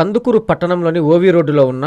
కందుకూరు పట్టణంలోని ఓవి రోడ్డులో ఉన్న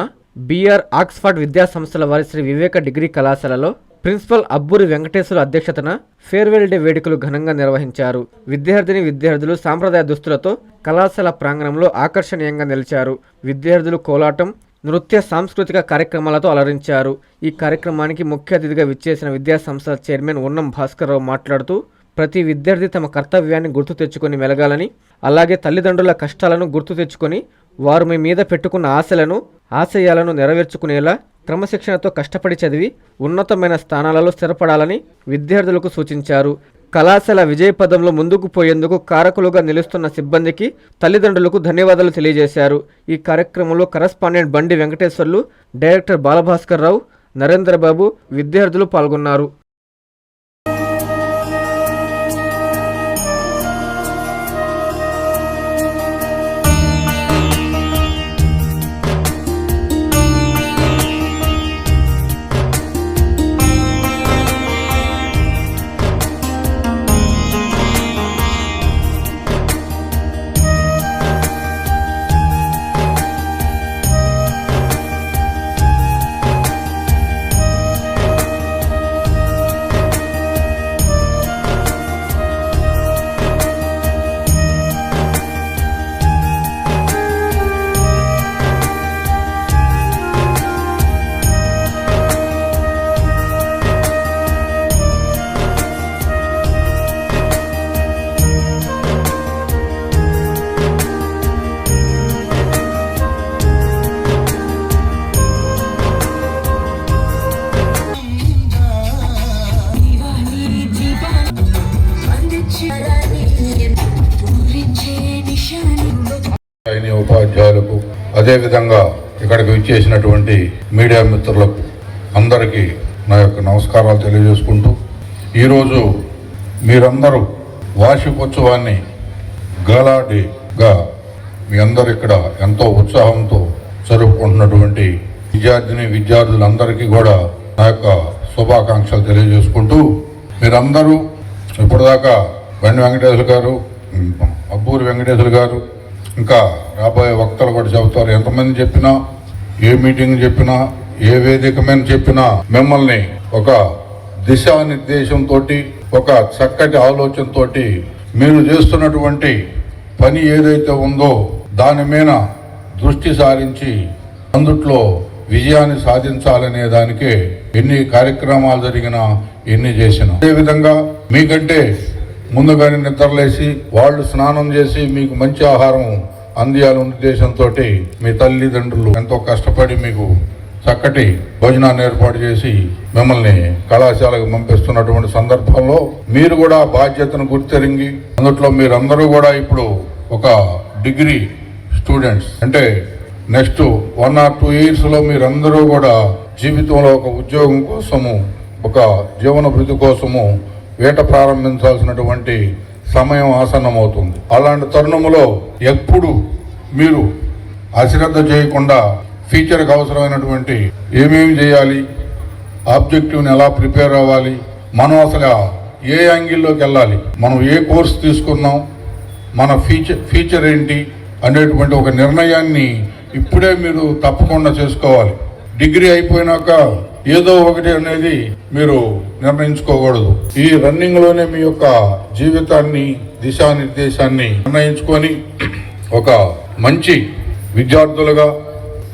బీఆర్ ఆక్స్ఫర్డ్ విద్యా సంస్థల వారి శ్రీ వివేక డిగ్రీ కళాశాలలో ప్రిన్సిపల్ అబ్బూరి వెంకటేశ్వర అధ్యక్షతన ఫేర్వెల్ డే వేడుకలు ఘనంగా నిర్వహించారు. విద్యార్థిని విద్యార్థులు సాంప్రదాయ దుస్తులతో కళాశాల ప్రాంగణంలో ఆకర్షణీయంగా నిలిచారు. విద్యార్థులు కోలాటం నృత్య సాంస్కృతిక కార్యక్రమాలతో అలరించారు. ఈ కార్యక్రమానికి ముఖ్య అతిథిగా విచ్చేసిన విద్యాసంస్థల చైర్మన్ ఉన్నం భాస్కర్రావు మాట్లాడుతూ ప్రతి విద్యార్థి తమ కర్తవ్యాన్ని గుర్తు తెచ్చుకొని మెలగాలని అలాగే తల్లిదండ్రుల కష్టాలను గుర్తు తెచ్చుకొని వారు మీ మీద పెట్టుకున్న ఆశలను ఆశయాలను నెరవేర్చుకునేలా క్రమశిక్షణతో కష్టపడి చదివి ఉన్నతమైన స్థానాలలో స్థిరపడాలని విద్యార్థులకు సూచించారు. కళాశాల విజయపదంలో ముందుకు పోయేందుకు కారకులుగా నిలుస్తున్న సిబ్బందికి తల్లిదండ్రులకు ధన్యవాదాలు తెలియజేశారు. ఈ కార్యక్రమంలో కరస్పాండెంట్ బండి వెంకటేశ్వర్లు డైరెక్టర్ బాలభాస్కర్ రావు నరేంద్రబాబు విద్యార్థులు పాల్గొన్నారు. అదేవిధంగా ఇక్కడికి విచ్చేసినటువంటి మీడియా మిత్రులకు అందరికీ నా యొక్క నమస్కారాలు తెలియజేసుకుంటూ ఈరోజు మీరందరూ వార్షికోత్సవాన్ని గలాడిగా మీ అందరు ఇక్కడ ఎంతో ఉత్సాహంతో జరుపుకుంటున్నటువంటి విద్యార్థిని విద్యార్థులందరికీ కూడా నా యొక్క శుభాకాంక్షలు తెలియజేసుకుంటూ మీరందరూ ఇప్పటిదాకా బండి వెంకటేశ్వర గారు అబ్బూరి వెంకటేశ్వర గారు ఇంకా రాబోయే వక్తలు కూడా చెబుతారు. ఎంతమంది చెప్పినా ఏ మీటింగ్ చెప్పినా ఏ వేదిక మీద చెప్పినా మిమ్మల్ని ఒక దిశానిర్దేశంతో ఒక చక్కటి ఆలోచనతో మీరు చేస్తున్నటువంటి పని ఏదైతే ఉందో దాని మీద దృష్టి సారించి అందుట్లో విజయాన్ని సాధించాలనే దానికే ఎన్ని కార్యక్రమాలు జరిగినా ఎన్ని చేసినా. అదేవిధంగా మీకంటే ముందుగానే నిద్రలేసి వాళ్ళు స్నానం చేసి మీకు మంచి ఆహారం అందియాలనే ఉద్దేశంతో మీ తల్లిదండ్రులు ఎంతో కష్టపడి మీకు చక్కటి భోజనాన్ని ఏర్పాటు చేసి మిమ్మల్ని కళాశాలకు పంపిస్తున్నటువంటి సందర్భంలో మీరు కూడా బాధ్యతను గుర్తెరింగి అందుట్లో మీరందరూ కూడా ఇప్పుడు ఒక డిగ్రీ స్టూడెంట్స్. అంటే నెక్స్ట్ వన్ ఆర్ టూ ఇయర్స్లో మీరందరూ కూడా జీవితంలో ఒక ఉద్యోగం కోసము ఒక జీవనభృతి కోసము వేట ప్రారంభించాల్సినటువంటి సమయం ఆసన్నమవుతుంది. అలాంటి తరుణములో ఎప్పుడు మీరు అశ్రద్ధ చేయకుండా ఫ్యూచర్కి అవసరమైనటువంటి ఏమేమి చేయాలి ఆబ్జెక్టివ్ని ఎలా ప్రిపేర్ అవ్వాలి మనం అసలు ఏ యాంగిల్లోకి వెళ్ళాలి మనం ఏ కోర్స్ తీసుకున్నాం మన ఫీచర్ ఫీచర్ ఏంటి అనేటువంటి ఒక నిర్ణయాన్ని ఇప్పుడే మీరు తప్పకుండా చేసుకోవాలి. డిగ్రీ అయిపోయినాక ఏదో ఒకటి అనేది మీరు నిర్ణయించుకోకూడదు. ఈ రన్నింగ్లోనే మీ యొక్క జీవితాన్ని దిశానిర్దేశాన్ని నిర్ణయించుకొని ఒక మంచి విద్యార్థులుగా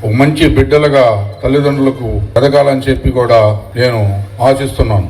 ఒక మంచి బిడ్డలుగా తల్లిదండ్రులకు ఎదగాలని చెప్పి కూడా నేను ఆశిస్తున్నాను.